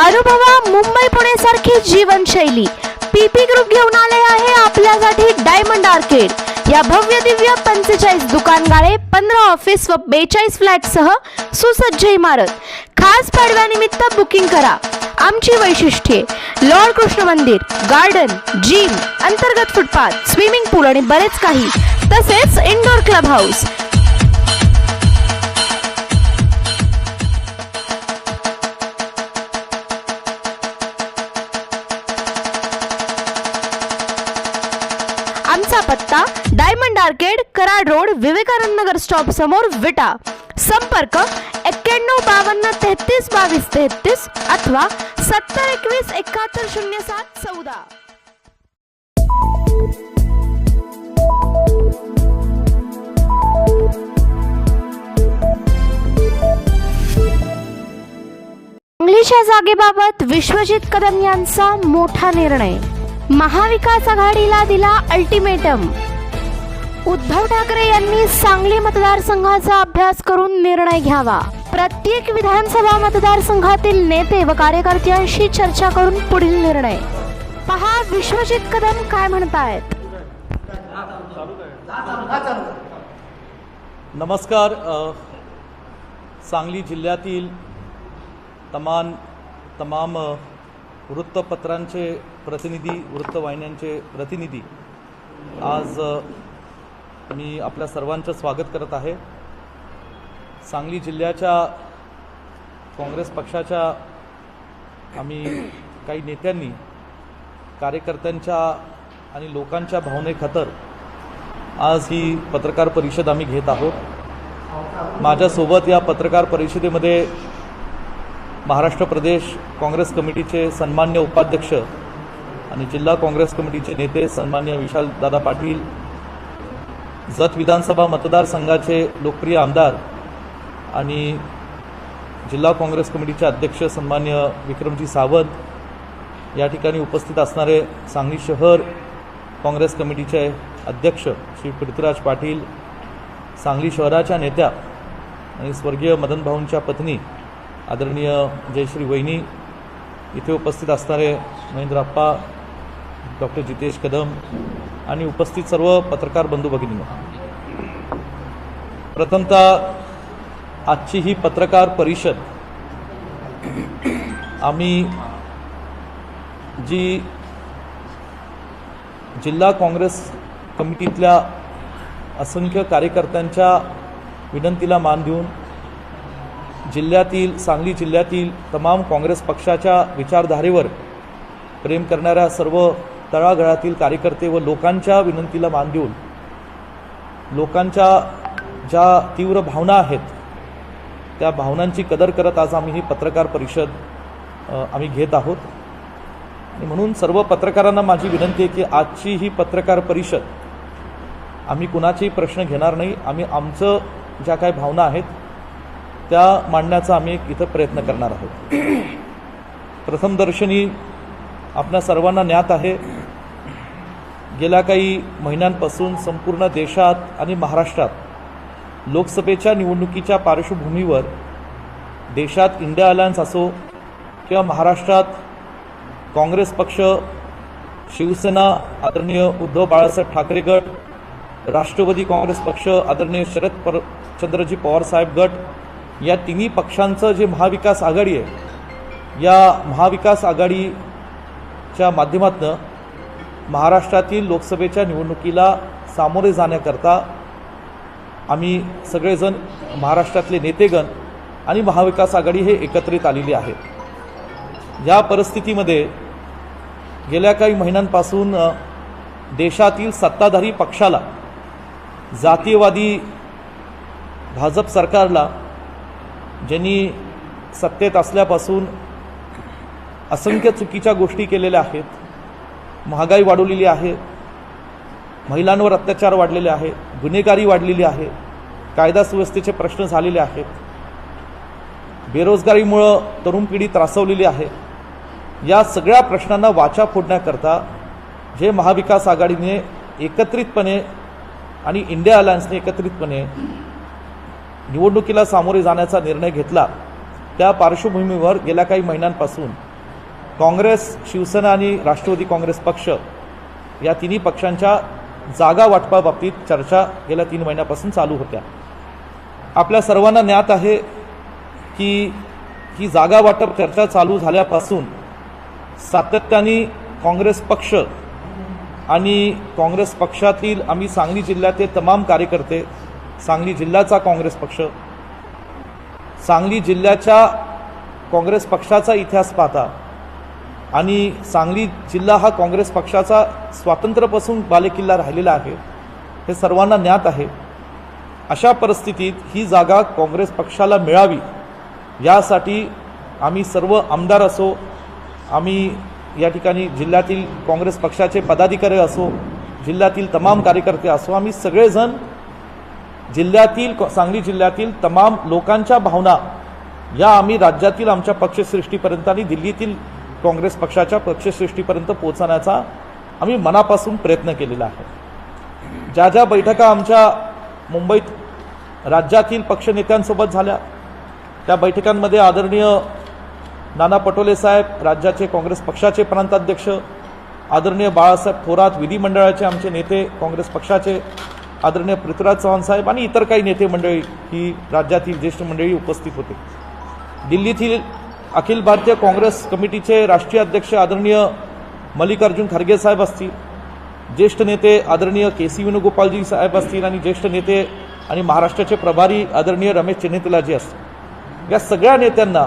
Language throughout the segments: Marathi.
अनुभवा मुंबई पुणे सारखी जीवनशैली. पीपी ग्रुप घेऊन आले आहे आपल्यासाठी डायमंड आर्केड या भव्य दिव्य पंचेचाळीस दुकानगाळे पंधरा ऑफिस व बेचाळीस फ्लॅट सह सुसज्ज इमारत. खास पाडव्यानिमित्त बुकिंग करा. आमची वैशिष्ट्ये लॉर्ड कृष्ण मंदिर गार्डन जिम अंतर्गत फुटपाथ स्विमिंग पूल आणि बरेच काही. तसेच इंडोर क्लब हाऊस आमचा पत्ता diamond arcade Karad road Vivekanand Nagar stop समोर विटा. संपर्क एक्क्याण्णव बावन्न तेहतीस बावीस तेहतीस अथवा सत्तर एकवीस एकाहत्तर शून्य सात चौदा. सांगलीच्या जागेबाबत विश्वजित कदम यांचा मोठा निर्णय. महाविकास आघाडीला दिला अल्टिमेटम उद्धव ठाकरे यांनी सांगली मतदारसंघाचा अभ्यास करून निर्णय घ्यावा. प्रत्येक विधानसभा मतदारसंघातील नेते व कार्यकर्त्यांशी चर्चा करून पुढील निर्णय. पहा विश्वजित कदम काय म्हणतायत. नमस्कार सांगली जिल्ह्यातील तमाम तमाम वृत्तपत्रांचे प्रतिनिधी वृत्तवाहिन्यांचे प्रतिनिधी. आज मी आपल्या सर्वांचं स्वागत करत आहे. सांगली जिल्ह्याच्या काँग्रेस पक्षाच्या आम्ही काही नेत्यांनी कार्यकर्त्यांच्या आणि लोकांच्या भावनेखातर आज ही पत्रकार परिषद आम्ही घेत आहोत. माझ्यासोबत या पत्रकार परिषदेमध्ये महाराष्ट्र प्रदेश काँग्रेस कमिटीचे सन्मान्य उपाध्यक्ष आणि जिल्हा काँग्रेस कमिटीचे नेते सन्मान्य विशालदादा पाटील जत विधानसभा मतदारसंघाचे लोकप्रिय आमदार आणि जिल्हा काँग्रेस कमिटीचे अध्यक्ष सन्मान्य विक्रमजी सावंत या ठिकाणी उपस्थित असणारे सांगली शहर काँग्रेस कमिटीचे अध्यक्ष श्री पृथ्वीराज पाटील सांगली शहराच्या नेत्या आणि स्वर्गीय मदनभाऊंच्या पत्नी आदरणीय जयश्री वहिनी इथे उपस्थित असणारे महेंद्रप्पा डॉक्टर जितेश कदम आणि उपस्थित सर्व पत्रकार बंधू भगिनी प्रथमतः आजची ही पत्रकार परिषद आम्ही जी जिल्हा काँग्रेस कमिटीतल्या असंख्य कार्यकर्त्यांच्या विनंतीला मान देऊन जिल्ह्यातील सांगली जिल्ह्यातील तमाम काँग्रेस पक्षाच्या विचारधारेवर प्रेम करणाऱ्या सर्व तळागळातील कार्यकर्ते व लोकांच्या विनंतीला मान देऊन लोकांच्या ज्या तीव्र भावना आहेत त्या भावनांची कदर करत आज आम्ही ही पत्रकार परिषद आम्ही घेत आहोत. आणि म्हणून सर्व पत्रकारांना माझी विनंती आहे की आजची ही पत्रकार परिषद आम्ही कुणाचेही प्रश्न घेणार नाही. आम्ही आमचं ज्या काही भावना आहेत त्या मांडण्याचा आम्ही एक इथं प्रयत्न करणार आहोत. प्रथमदर्शनी आपल्या सर्वांना ज्ञात आहे गेल्या काही महिन्यांपासून संपूर्ण देशात आणि महाराष्ट्रात लोकसभेच्या निवडणुकीच्या पार्श्वभूमीवर देशात इंडिया अलायन्स असो किंवा महाराष्ट्रात काँग्रेस पक्ष शिवसेना आदरणीय उद्धव बाळासाहेब ठाकरे गट राष्ट्रवादी काँग्रेस पक्ष आदरणीय शरद पर चंद्रजी पवारसाहेब गट या तिन्ही पक्षांचं जे महाविकास आघाडी आहे या महाविकास आघाडीच्या माध्यमातून महाराष्ट्रातील लोकसभेच्या निवडणुकीला सामोरे जाण्याकरता आम्ही सगळेजण महाराष्ट्रातले नेतेगण आणि महाविकास आघाडी हे एकत्रित आलेली आहेत या परिस्थितीमध्ये गेल्या काही महिन्यांपासून देशातील सत्ताधारी पक्षाला जातीयवादी भाजप सरकारला ज्यांनी सत्तेत असल्यापासून असंख्य चुकीच्या गोष्टी केलेल्या आहेत महागाई वाढवलेली आहे महिलांवर अत्याचार वाढलेले आहे गुन्हेगारी वाढलेली आहे कायदा सुव्यवस्थेचे प्रश्न झालेले आहेत बेरोजगारीमुळं तरुण पिढी त्रासवलेली आहे. या सगळ्या प्रश्नांना वाचा फोडण्याकरता जे महाविकास आघाडीने एकत्रितपणे आणि इंडिया अलायन्सने एकत्रितपणे निवडणुकीला सामोरे जाण्याचा निर्णय घेतला. त्या पार्श्वभूमीवर गेल्या काही महिन्यांपासून काँग्रेस शिवसेना आणि राष्ट्रवादी काँग्रेस पक्ष या तिन्ही पक्षांच्या जागा वाटपाबाबतीत चर्चा गेल्या तीन महिन्यापासून चालू होत्या. आपल्या सर्वांना ज्ञात आहे की ही जागा वाटप चर्चा चालू झाल्यापासून सातत्याने काँग्रेस पक्ष आणि काँग्रेस पक्षातील आम्ही सांगली जिल्ह्यातील तमाम कार्यकर्ते सांगली जिल्ह्याचा काँग्रेस पक्ष. सांगली जिल्ह्याच्या काँग्रेस पक्षाचा इतिहास पाहता आणि सांगली जिल्हा हा काँग्रेस पक्षाचा स्वातंत्र्यापासून बालेकिल्ला राहिलेला आहे हे सर्वांना ज्ञात आहे. अशा परिस्थितीत ही जागा काँग्रेस पक्षाला मिळावी यासाठी आम्ही सर्व आमदार असो आम्ही या ठिकाणी जिल्ह्यातील काँग्रेस पक्षाचे पदाधिकारी असो जिल्ह्यातील तमाम कार्यकर्ते असो आम्ही सगळेजण जिल्ह्यातील सांगली जिल्ह्यातील तमाम लोकांच्या भावना या आम्ही राज्यातील आमच्या पक्षश्रेष्ठीपर्यंत आणि दिल्लीतील काँग्रेस पक्षाच्या पक्षश्रेष्ठीपर्यंत पोहोचण्याचा आम्ही मनापासून प्रयत्न केलेला आहे. ज्या ज्या बैठका आमच्या मुंबईत राज्यातील पक्षनेत्यांसोबत झाल्या त्या बैठकांमध्ये आदरणीय नाना पटोले साहेब राज्याचे काँग्रेस पक्षाचे प्रांताध्यक्ष आदरणीय बाळासाहेब थोरात विधिमंडळाचे आमचे नेते काँग्रेस पक्षाचे आदरणीय पृथ्वीराज चव्हाण साहेब आणि इतर काही नेते मंडळी ही राज्यातील ज्येष्ठ मंडळी उपस्थित होते. दिल्लीतील अखिल भारतीय काँग्रेस कमिटीचे राष्ट्रीय अध्यक्ष आदरणीय मल्लिकार्जुन खरगे साहेब असतील ज्येष्ठ नेते आदरणीय के सी वेणुगोपालजी साहेब असतील आणि ज्येष्ठ नेते आणि महाराष्ट्राचे प्रभारी आदरणीय रमेश चेन्नेतलाजी असतील. या सगळ्या नेत्यांना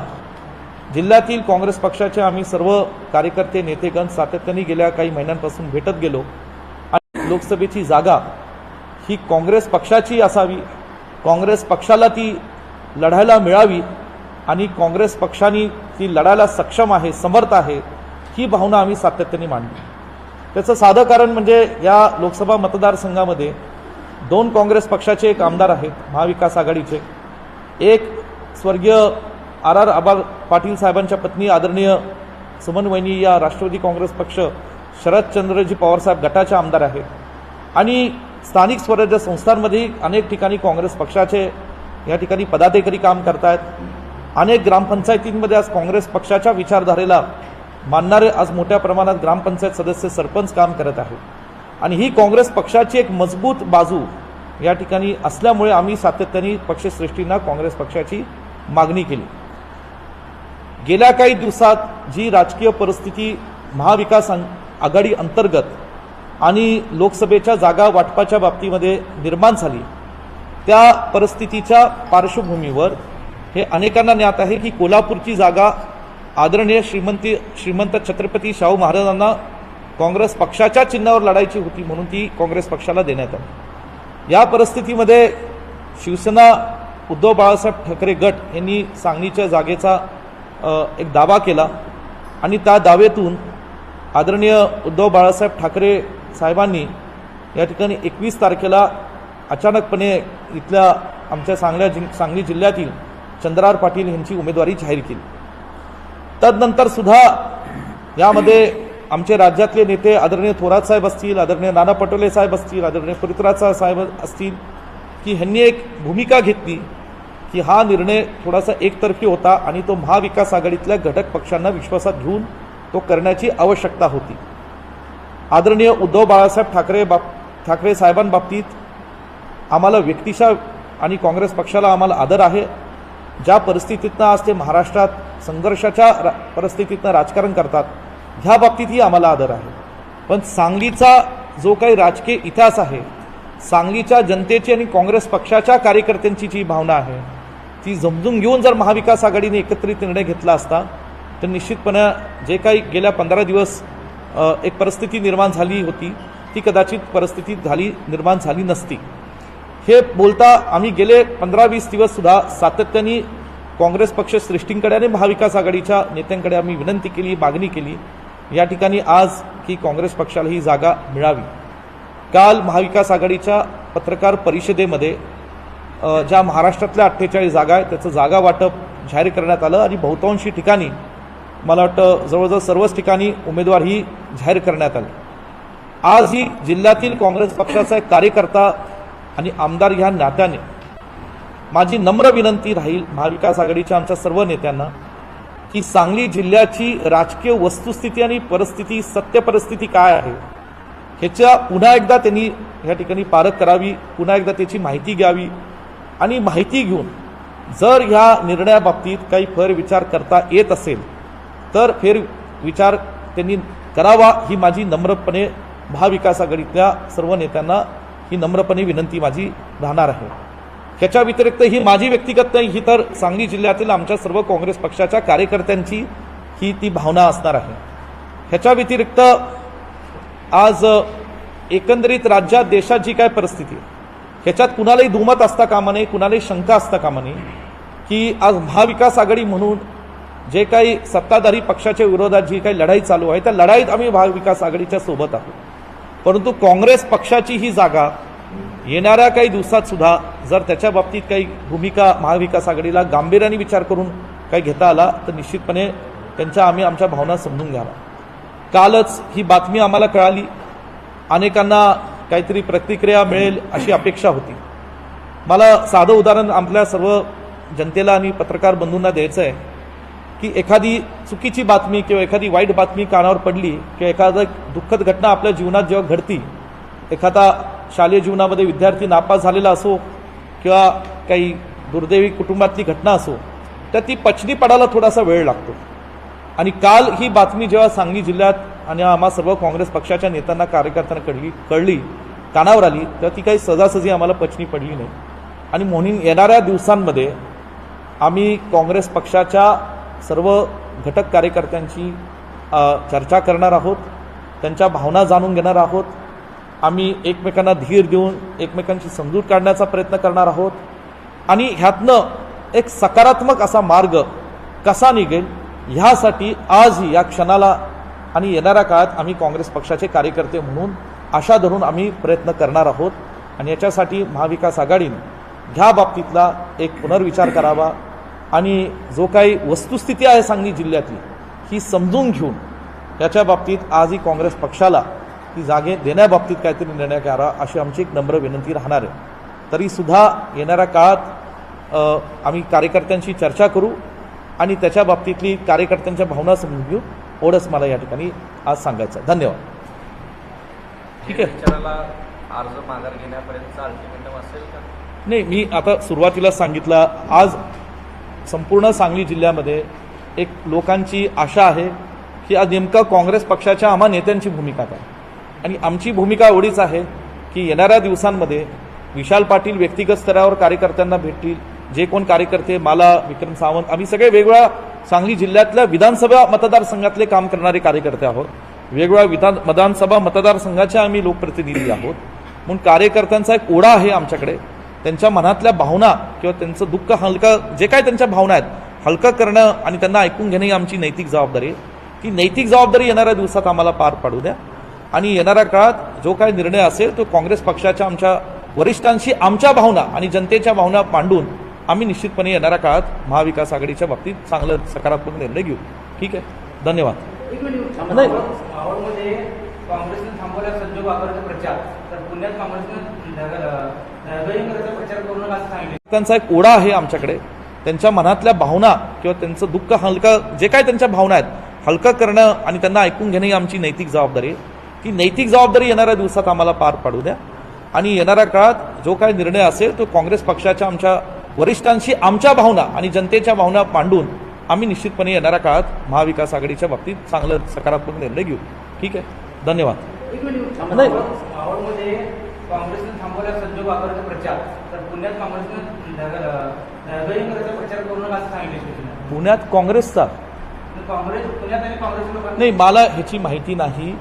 जिल्ह्यातील काँग्रेस पक्षाचे आम्ही सर्व कार्यकर्ते नेतेगण सातत्याने गेल्या काही महिन्यांपासून भेटत गेलो. आणि लोकसभेची जागा ही काँग्रेस पक्षाची असावी. काँग्रेस पक्षाला ती लढायला मिळावी आणि काँग्रेस पक्षाने ती लढायला सक्षम आहे समर्थ आहे ही भावना आम्ही सातत्याने मांडली. त्याचं साधं कारण म्हणजे या लोकसभा मतदारसंघामध्ये दोन काँग्रेस पक्षाचे एक आमदार आहेत महाविकास आघाडीचे. एक स्वर्गीय आर आर आबाल पाटील साहेबांच्या पत्नी आदरणीय सुमन वैनी या राष्ट्रवादी काँग्रेस पक्ष शरदचंद्रजी पवारसाहेब गटाच्या आमदार आहेत. आणि स्थानिक स्वराज्य संस्थांमध्ये अनेक ठिकाणी काँग्रेस पक्षाचे या ठिकाणी पदाधिकारी काम करतायत. अनेक ग्रामपंचायतींमध्ये आज काँग्रेस पक्षाच्या विचारधारेला मानणारे आज मोठ्या प्रमाणात ग्रामपंचायत सदस्य सरपंच काम करत आहेत. आणि ही काँग्रेस पक्षाची एक मजबूत बाजू या ठिकाणी असल्यामुळे आम्ही सातत्याने पक्षश्रेष्ठींना काँग्रेस पक्षाची मागणी केली. गेल्या काही दिवसात जी राजकीय परिस्थिती महाविकास आघाडी अंतर्गत आणि लोकसभेच्या जागा वाटपाच्या बाबतीमध्ये निर्माण झाली. त्या परिस्थितीच्या पार्श्वभूमीवर हे अनेकांना ज्ञात आहे की कोल्हापूरची जागा आदरणीय श्रीमंती श्रीमंत छत्रपती शाहू महाराजांना काँग्रेस पक्षाच्या चिन्हावर लढायची होती म्हणून ती काँग्रेस पक्षाला देण्यात आली. या परिस्थितीमध्ये शिवसेना उद्धव बाळासाहेब ठाकरे गट यांनी सांगलीच्या जागेचा एक दावा केला आणि त्या दावेतून आदरणीय उद्धव बाळासाहेब ठाकरे साहेबांनी या ठिकाणी एकवीस तारखेला अचानकपणे इथल्या आमच्या सांगल्या जि सांगली जिल्ह्यातील चंद्रार पाटील यांची उमेदवारी जाहीर केली. तदनंतर सुद्धा यामध्ये आमचे राज्यातले नेते आदरणीय थोरात साहेब असतील आदरणीय नाना पटोले साहेब असतील आदरणीय पृथ्वीराज साहेब असतील की ह्यांनी एक भूमिका घेतली की हा निर्णय थोडासा एकतर्फी होता आणि तो महाविकास आघाडीतल्या घटक पक्षांना विश्वासात घेऊन तो करण्याची आवश्यकता होती. आदरणीय उद्धव बाळासाहेब ठाकरे बाब ठाकरे साहेबांबाबतीत आम्हाला व्यक्तिशा आणि काँग्रेस पक्षाला आम्हाला आदर आहे. ज्या परिस्थितीतनं आज ते महाराष्ट्रात संघर्षाच्या रा परिस्थितीतनं राजकारण करतात ह्या बाबतीतही आम्हाला आदर आहे. पण सांगलीचा जो काही राजकीय इतिहास आहे सांगलीच्या जनतेची आणि काँग्रेस पक्षाच्या कार्यकर्त्यांची जी भावना आहे ती समजून घेऊन जर महाविकास आघाडीने एकत्रित निर्णय घेतला असता तर निश्चितपणे जे काही गेल्या पंधरा दिवस एक परिस्थिती निर्माण झाली होती. ती कदाचित परिस्थिती झाली निर्माण झाली नसती. हे बोलता आम्ही गेले पंधरा वीस दिवस सुद्धा सातत्याने काँग्रेस पक्ष श्रेष्ठींकडे आणि महाविकास आघाडीच्या नेत्यांकडे आम्ही विनंती केली मागणी केली. या ठिकाणी आज की काँग्रेस पक्षाला ही जागा मिळावी. काल महाविकास आघाडीच्या पत्रकार परिषदेमध्ये ज्या महाराष्ट्रातल्या अठ्ठेचाळीस जागा आहेत त्याचं जागा वाटप जाहीर करण्यात आलं आणि बहुतांशी ठिकाणी मला वाटतं जवळजवळ सर्वच ठिकाणी उमेदवार ही जाहीर करण्यात आले. आज ही जिल्ह्यातील काँग्रेस पक्षाचा एक कार्यकर्ता आणि आमदार ह्या नात्याने माझी नम्र विनंती राहील महाविकास आघाडीच्या आमच्या सर्व नेत्यांना की सांगली जिल्ह्याची राजकीय वस्तुस्थिती आणि परिस्थिती सत्य परिस्थिती काय आहे ह्याच्या पुन्हा एकदा त्यांनी ह्या ठिकाणी पारख करावी पुन्हा एकदा त्याची माहिती घ्यावी आणि माहिती घेऊन जर ह्या निर्णयाबाबतीत काही फेरविचार करता येत असेल तर फेर विचार त्यांनी करावा ही माझी नम्रपणे महाविकास आघाडीतल्या सर्व नेत्यांना ही नम्रपणे विनंती माझी राहणार आहे. ह्याच्या व्यतिरिक्त ही माझी व्यक्तिगत नाही ही तर सांगली जिल्ह्यातील आमच्या सर्व काँग्रेस पक्षाच्या कार्यकर्त्यांची ही ती भावना असणार आहे. ह्याच्या व्यतिरिक्त आज एकंदरीत राज्यात देशात जी काय परिस्थिती आहे ह्याच्यात कुणालाही दुमत असता कामा नये कुणालाही शंका असता कामा नये की आज महाविकास आघाडी म्हणून जे काही सत्ताधारी पक्षाच्या विरोधात जी काही लढाई चालू आहे त्या लढाईत आम्ही महाविकास आघाडीच्या सोबत आहोत. परंतु काँग्रेस पक्षाची ही जागा येणाऱ्या काही दिवसात सुद्धा जर त्याच्या बाबतीत काही भूमिका महाविकास आघाडीला गांभीर्याने विचार करून काही घेता आला तर निश्चितपणे त्यांच्या आम्ही आमच्या भावना समजून घ्यावा. कालच ही बातमी आम्हाला कळाली. अनेकांना काहीतरी प्रतिक्रिया मिळेल अशी अपेक्षा होती. मला साधं उदाहरण आपल्या सर्व जनतेला आणि पत्रकार बंधूंना द्यायचं आहे. की एखादी चुकीची बातमी किंवा एखादी वाईट बातमी कानावर पडली किंवा एखादं दुःखद घटना आपल्या जीवनात जेव्हा घडती एखादा शालेय जीवनामध्ये विद्यार्थी नापास झालेला असो किंवा काही दुर्दैवी कुटुंबातली घटना असो तर ती पचनी पडायला थोडासा वेळ लागतो. आणि काल ही बातमी जेव्हा सांगली जिल्ह्यात आणि आम्हा सर्व काँग्रेस पक्षाच्या नेत्यांना कार्यकर्त्यांना कळली कळली कानावर आली तर ती काही सजासजी आम्हाला पचनी पडली नाही. आणि म्हणून येणाऱ्या दिवसांमध्ये आम्ही काँग्रेस पक्षाच्या सर्व घटक कार्यकर्त्यांची चर्चा करणार आहोत त्यांच्या भावना जाणून घेणार आहोत. आम्ही एकमेकांना धीर देऊन एकमेकांची समजूत काढण्याचा प्रयत्न करणार आहोत. आणि ह्यातनं एक सकारात्मक असा मार्ग कसा निघेल ह्यासाठी आजही या क्षणाला आणि येणाऱ्या काळात आम्ही काँग्रेस पक्षाचे कार्यकर्ते म्हणून आशा धरून आम्ही प्रयत्न करणार आहोत. आणि याच्यासाठी महाविकास आघाडीनं ह्या बाबतीतला एक पुनर्विचार करावा. आणि जो काही वस्तुस्थिती आहे सांगली जिल्ह्यातली ही समजून घेऊन याच्या बाबतीत आजही काँग्रेस पक्षाला ती जागे देण्याबाबतीत काहीतरी निर्णय करा अशी आमची एक नम्र विनंती राहणार आहे. तरीसुद्धा येणाऱ्या काळात आम्ही कार्यकर्त्यांशी चर्चा करू आणि त्याच्या बाबतीतली कार्यकर्त्यांच्या भावना समजून घेऊ. एवढंच मला या ठिकाणी आज सांगायचं आहे. धन्यवाद. ठीक आहे. अर्ज माघार का? नाही मी आता सुरुवातीला सांगितलं आज संपूर्ण सांगली जिल्ह्यामध्ये एक लोकांची आशा आहे की आज नेमकं काँग्रेस पक्षाच्या आम्हा नेत्यांची भूमिका काय? आणि आमची भूमिका एवढीच आहे की येणाऱ्या दिवसांमध्ये विशाल पाटील व्यक्तिगत स्तरावर कार्यकर्त्यांना भेटतील जे कोण कार्यकर्ते मला विक्रम सावंत आम्ही सगळे वेगवेगळ्या सांगली जिल्ह्यातल्या विधानसभा मतदारसंघातले काम करणारे कार्यकर्ते आहोत. वेगवेगळ्या विधान विधानसभा मतदारसंघाचे आम्ही लोकप्रतिनिधी आहोत. म्हणून कार्यकर्त्यांचा एक ओढा आहे आमच्याकडे. त्यांच्या मनातल्या भावना किंवा त्यांचं दुःख हलकं जे काय त्यांच्या भावना आहेत हलकं करणं आणि त्यांना ऐकून घेणं ही आमची नैतिक जबाबदारी आहे. ती नैतिक जबाबदारी येणाऱ्या दिवसात आम्हाला पार पाडू द्या. आणि येणाऱ्या काळात जो काही निर्णय असेल तो काँग्रेस पक्षाच्या आमच्या वरिष्ठांशी आमच्या भावना आणि जनतेच्या भावना मांडून आम्ही निश्चितपणे येणाऱ्या काळात महाविकास आघाडीच्या बाबतीत चांगलं सकारात्मक निर्णय घेऊ. ठीक आहे? धन्यवाद. नाही. काँग्रेसने थांबवला संजोग वापराचा प्रचार. तर पुण्यात काँग्रेसने प्रचार करू नका असं त्यांचा एक ओढा आहे आमच्याकडे. त्यांच्या मनातल्या भावना किंवा त्यांचं दुःख हलकं जे काय त्यांच्या भावना आहेत हलकं करणं आणि त्यांना ऐकून घेणं ही आमची नैतिक जबाबदारी आहे. ती नैतिक जबाबदारी येणाऱ्या दिवसात आम्हाला पार पाडू द्या. आणि येणाऱ्या काळात जो काय निर्णय असेल तो काँग्रेस पक्षाच्या आमच्या वरिष्ठांशी आमच्या भावना आणि जनतेच्या भावना मांडून आम्ही निश्चितपणे येणाऱ्या काळात महाविकास आघाडीच्या बाबतीत चांगलं सकारात्मक निर्णय घेऊ. ठीक आहे? धन्यवाद. नाही. काँग्रेसने प्रचार. तर पुण्यात काँग्रेसने ढगळीकरांचा प्रचार करू नका असं सांगितले शिवसेना पुण्यात काँग्रेसचा? काँग्रेस पुण्यात आणि काँग्रेस लोकांनी नाही मला ह्याची माहिती नाही.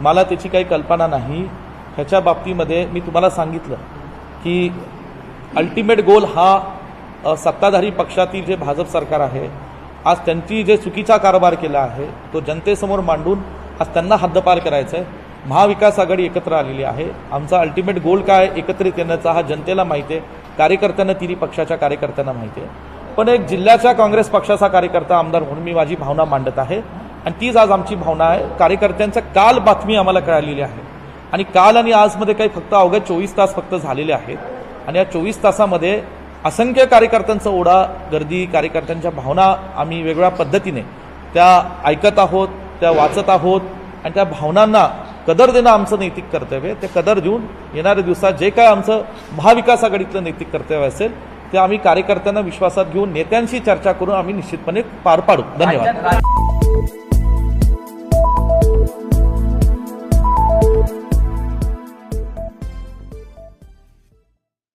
मला त्याची काही कल्पना नाही. ह्याच्या बाबतीमध्ये मी तुम्हाला सांगितलं की अल्टिमेट गोल हा सत्ताधारी पक्षातील जे भाजप सरकार आहे आज त्यांची जे चुकीचा कारभार केला आहे तो जनतेसमोर मांडून आज त्यांना हद्दपार करायचं आहे महाविकास आघाडी एकत्र आलेली आहे. आमचा अल्टिमेट गोल काय? एकत्रित येण्याचा हा जनतेला माहिती आहे. कार्यकर्त्यांना तिन्ही पक्षाच्या कार्यकर्त्यांना माहिती आहे. पण एक जिल्ह्याच्या काँग्रेस पक्षाचा कार्यकर्ता आमदार म्हणून मी माझी भावना मांडत आहे. आणि तीच आज आमची भावना आहे. कार्यकर्त्यांचं काल बातमी आम्हाला कळालेली आहे. आणि काल आणि आजमध्ये काही फक्त अवघ्या चोवीस तास फक्त झालेले आहेत. आणि या चोवीस तासामध्ये असंख्य कार्यकर्त्यांचा ओढा गर्दी कार्यकर्त्यांच्या भावना आम्ही वेगवेगळ्या पद्धतीने त्या ऐकत आहोत. त्या वाचत आहोत आणि त्या भावनांना कदर देणं आमचं नैतिक कर्तव्य आहे. ते कदर देऊन येणाऱ्या दिवसात जे काय आमचं महाविकास आघाडीतलं नैतिक कर्तव्य असेल ते आम्ही कार्यकर्त्यांना विश्वासात घेऊन नेत्यांशी चर्चा करून आम्ही निश्चितपणे पार पाडू. धन्यवाद.